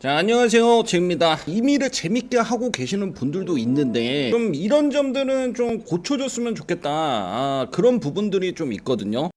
자 안녕하세요. 제입니다. 이미를 재밌게 하고 계시는 분들도 있는데 좀 이런 점들은 좀 고쳐줬으면 좋겠다. 아, 그런 부분들이 좀 있거든요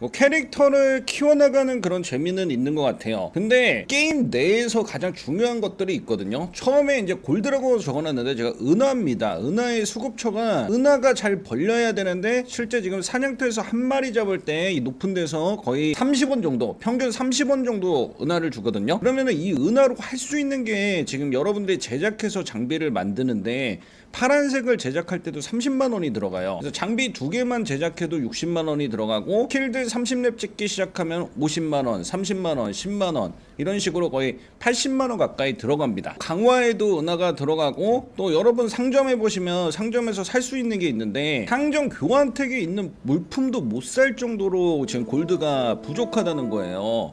뭐 캐릭터를 키워나가는 그런 재미는 있는 것 같아요. 근데 게임 내에서 가장 중요한 것들이 있거든요. 처음에 이제 골드라고 적어놨는데 제가 은하입니다. 은하의 수급처가 은하가 잘 벌려야 되는데 실제 지금 사냥터에서 한 마리 잡을 때 이 높은 데서 거의 30원 정도, 평균 30원 정도 은하를 주거든요. 그러면은 이 은하로 할 수 있는 게 지금 여러분들이 제작해서 장비를 만드는데 파란색을 제작할 때도 30만 원이 들어가요. 그래서 장비 두 개만 제작해도 60만 원이 들어가고 킬드 30렙 찍기 시작하면 50만 원, 30만 원, 10만 원 이런 식으로 거의 80만 원 가까이 들어갑니다. 강화에도 은하가 들어가고 또 여러분 상점에 보시면 상점에서 살 수 있는 게 있는데 상점 교환택에 있는 물품도 못 살 정도로 지금 골드가 부족하다는 거예요.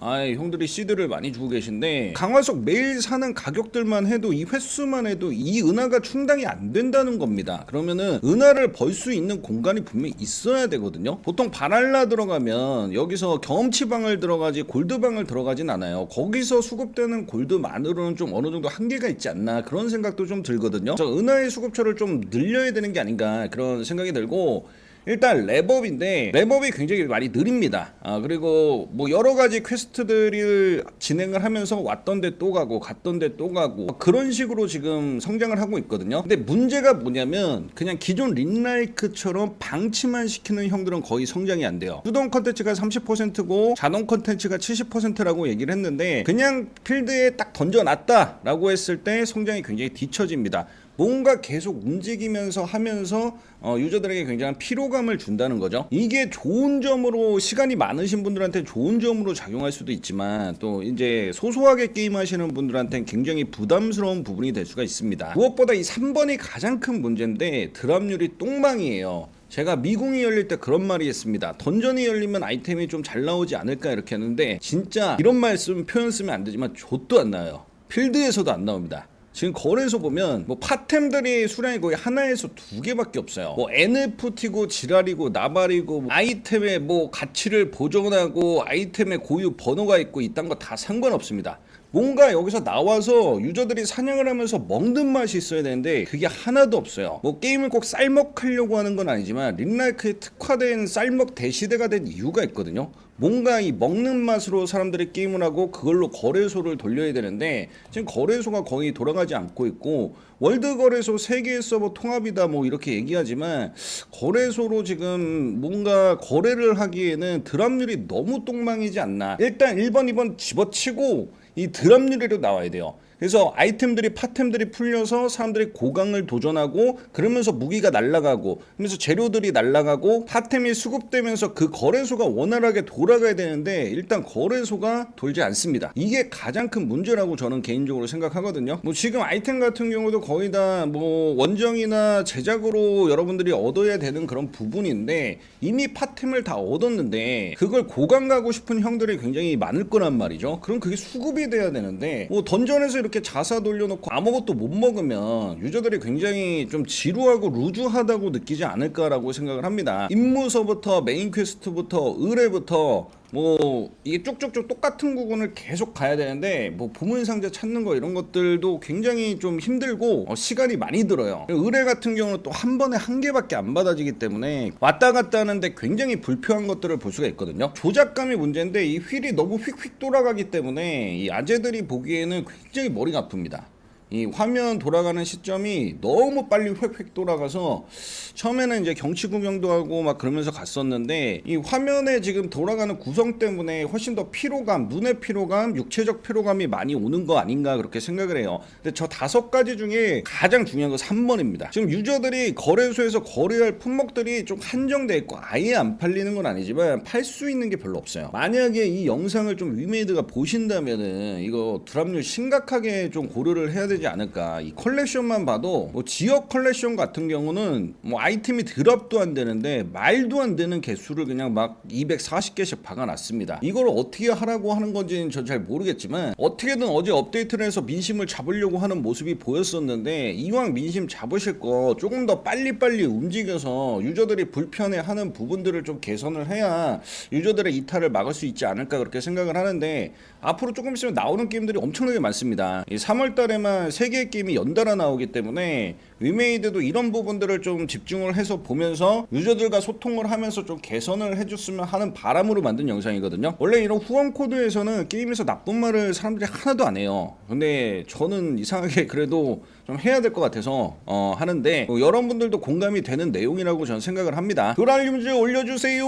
아, 형들이 시드를 많이 주고 계신데 강화석 매일 사는 가격들만 해도 이 횟수만 해도 이 은하가 충당이 안 된다는 겁니다. 그러면은 은하를 벌 수 있는 공간이 분명히 있어야 되거든요. 보통 바랄라 들어가면 여기서 경험치방을 들어가지 골드방을 들어가진 않아요. 거기서 수급되는 골드만으로는 좀 어느 정도 한계가 있지 않나 그런 생각도 좀 들거든요. 저 은하의 수급처를 좀 늘려야 되는 게 아닌가 그런 생각이 들고 일단 랩업인데 랩업이 굉장히 많이 느립니다. 아 그리고 뭐 여러 가지 퀘스트들을 진행을 하면서 왔던 데 또 가고 갔던 데 또 가고 그런 식으로 지금 성장을 하고 있거든요. 근데 문제가 뭐냐면 그냥 기존 린라이크처럼 방치만 시키는 형들은 거의 성장이 안 돼요. 수동 컨텐츠가 30%고 자동 컨텐츠가 70%라고 얘기를 했는데 그냥 필드에 딱 던져놨다라고 했을 때 성장이 굉장히 뒤처집니다. 뭔가 계속 움직이면서 하면서 어, 유저들에게 굉장한 피로감을 준다는 거죠. 이게 좋은 점으로 시간이 많으신 분들한테 좋은 점으로 작용할 수도 있지만 또 이제 소소하게 게임하시는 분들한테는 굉장히 부담스러운 부분이 될 수가 있습니다. 무엇보다 이 3번이 가장 큰 문제인데 드랍률이 똥망이에요. 제가 미궁이 열릴 때 그런 말이 했습니다. 던전이 열리면 아이템이 좀 잘 나오지 않을까 이렇게 했는데 진짜 이런 말씀 표현 쓰면 안 되지만 좆도 안 나와요. 필드에서도 안 나옵니다. 지금 거래소 보면 뭐 파템들이 수량이 거의 하나에서 두 개밖에 없어요. 뭐 NFT고 지랄이고 나발이고 뭐 아이템의 뭐 가치를 보존하고 아이템의 고유 번호가 있고 이딴 거 다 상관없습니다. 뭔가 여기서 나와서 유저들이 사냥을 하면서 먹는 맛이 있어야 되는데 그게 하나도 없어요. 뭐 게임을 꼭 쌀먹하려고 하는 건 아니지만 린라이크에 특화된 쌀먹 대시대가 된 이유가 있거든요. 뭔가 이 먹는 맛으로 사람들이 게임을 하고 그걸로 거래소를 돌려야 되는데 지금 거래소가 거의 돌아가지 않고 있고 월드 거래소 세계 서버 통합이다 뭐 이렇게 얘기하지만 거래소로 지금 뭔가 거래를 하기에는 드랍률이 너무 똥망이지 않나. 일단 1번, 2번 집어치고 이 드랍률이로 나와야 돼요. 그래서 아이템들이 파템들이 풀려서 사람들이 고강을 도전하고 그러면서 무기가 날아가고 그러면서 재료들이 날아가고 파템이 수급되면서 그 거래소가 원활하게 돌아가야 되는데 일단 거래소가 돌지 않습니다. 이게 가장 큰 문제라고 저는 개인적으로 생각하거든요. 뭐 지금 아이템 같은 경우도 거의 다 뭐 원정이나 제작으로 여러분들이 얻어야 되는 그런 부분인데 이미 파템을 다 얻었는데 그걸 고강 가고 싶은 형들이 굉장히 많을 거란 말이죠. 그럼 그게 수급이 돼야 되는데 뭐 던전에서 이렇게 자사 돌려놓고 아무것도 못 먹으면 유저들이 굉장히 좀 지루하고 루즈하다고 느끼지 않을까라고 생각을 합니다. 임무서부터 메인 퀘스트부터 의뢰부터 뭐 이게 쭉쭉쭉 똑같은 구간을 계속 가야 되는데 뭐 보물 상자 찾는 거 이런 것들도 굉장히 좀 힘들고 어, 시간이 많이 들어요. 의뢰 같은 경우는 또 한 번에 한 개밖에 안 받아지기 때문에 왔다 갔다 하는데 굉장히 불편한 것들을 볼 수가 있거든요. 조작감이 문제인데 이 휠이 너무 휙휙 돌아가기 때문에 이 아재들이 보기에는 굉장히 머리가 아픕니다. 이 화면 돌아가는 시점이 너무 빨리 획획 돌아가서 처음에는 이제 경치 구경도 하고 막 그러면서 갔었는데 이 화면에 지금 돌아가는 구성 때문에 훨씬 더 피로감, 눈의 피로감, 육체적 피로감이 많이 오는 거 아닌가 그렇게 생각을 해요. 근데 저 다섯 가지 중에 가장 중요한 건 3번입니다. 지금 유저들이 거래소에서 거래할 품목들이 좀 한정돼 있고 아예 안 팔리는 건 아니지만 팔 수 있는 게 별로 없어요. 만약에 이 영상을 좀 위메이드가 보신다면은 이거 드랍률 심각하게 좀 고려를 해야 되지 되지 않을까. 이 컬렉션만 봐도 뭐 지역 컬렉션 같은 경우는 뭐 아이템이 드랍도 안 되는데 말도 안 되는 개수를 그냥 막 240개씩 박아놨습니다. 이걸 어떻게 하라고 하는 건지는 전잘 모르겠지만 어떻게든 어제 업데이트를 해서 민심을 잡으려고 하는 모습이 보였었는데 이왕 민심 잡으실 거 조금 더 빨리빨리 움직여서 유저들이 불편해하는 부분들을 좀 개선을 해야 유저들의 이탈을 막을 수 있지 않을까 그렇게 생각을 하는데 앞으로 조금 있으면 나오는 게임들이 엄청나게 많습니다. 이 3월 달에만 3개의 게임이 연달아 나오기 때문에 위메이드도 이런 부분들을 좀 집중을 해서 보면서 유저들과 소통을 하면서 좀 개선을 해줬으면 하는 바람으로 만든 영상이거든요. 원래 이런 후원 코드에서는 게임에서 나쁜 말을 사람들이 하나도 안 해요. 근데 저는 이상하게 그래도 좀 해야 될 것 같아서 어, 하는데 뭐 여러분들도 공감이 되는 내용이라고 저는 생각을 합니다. 그 알림지 올려주세요.